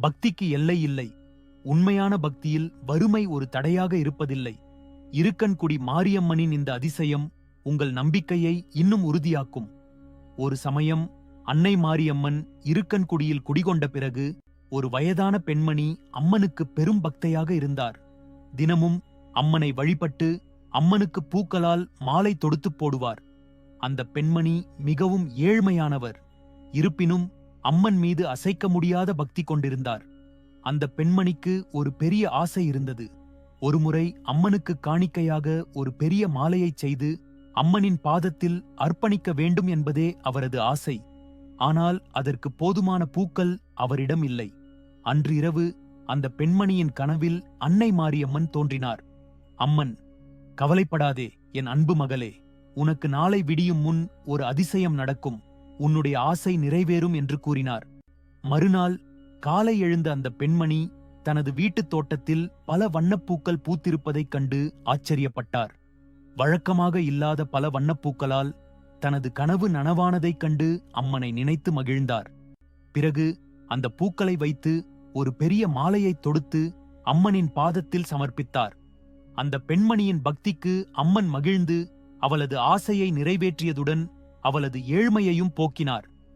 பக்திக்கு எல்லை இல்லை. உண்மையான பக்தியில் வறுமை ஒரு தடையாக இருப்பதில்லை. இருக்கன்குடி மாரியம்மனின் இந்த அதிசயம் உங்கள் நம்பிக்கையை இன்னும் உறுதியாக்கும். ஒரு சமயம் அன்னை மாரியம்மன் இருக்கன்குடியில் குடிகொண்ட பிறகு ஒரு வயதான பெண்மணி அம்மனுக்கு பெரும் பக்தையாக இருந்தார். தினமும் அம்மனை வழிபட்டு அம்மனுக்கு பூக்களால் மாலை தொடுத்துப் போடுவார். அந்த பெண்மணி மிகவும் ஏழ்மையானவர். இருப்பினும் அம்மன் மீது அசைக்க முடியாத பக்தி கொண்டிருந்தார். அந்த பெண்மணிக்கு ஒரு பெரிய ஆசை இருந்தது. ஒருமுறை அம்மனுக்கு காணிக்கையாக ஒரு பெரிய மாலையைச் செய்து அம்மனின் பாதத்தில் அர்ப்பணிக்க வேண்டும் என்பதே அவரது ஆசை. ஆனால் அதற்கு போதுமான பூக்கள் அவரிடம் இல்லை. அன்று இரவு அந்த பெண்மணியின் கனவில் அன்னை மாரியம்மன் தோன்றினார். அம்மன் கவலைப்படாதே என் அன்பு மகளே. உனக்கு நாளை விடியும் முன் ஒரு அதிசயம் நடக்கும். உன்னுடைய ஆசை நிறைவேறும் என்று கூறினார். மறுநாள் காலை எழுந்த அந்த பெண்மணி தனது வீட்டுத் தோட்டத்தில் பல வண்ணப்பூக்கள் பூத்திருப்பதைக் கண்டு ஆச்சரியப்பட்டார். வழக்கமாக இல்லாத பல வண்ணப்பூக்களால் தனது கனவு நனவானதைக் கண்டு அம்மனை நினைத்து மகிழ்ந்தார். பிறகு அந்த பூக்களை வைத்து ஒரு பெரிய மாலையைத் தொடுத்து அம்மனின் பாதத்தில் சமர்ப்பித்தார். அந்த பெண்மணியின் பக்திக்கு அம்மன் மகிழ்ந்து அவளது ஆசையை நிறைவேற்றியதுடன் அவளது ஏழ்மையையும் போக்கினார்.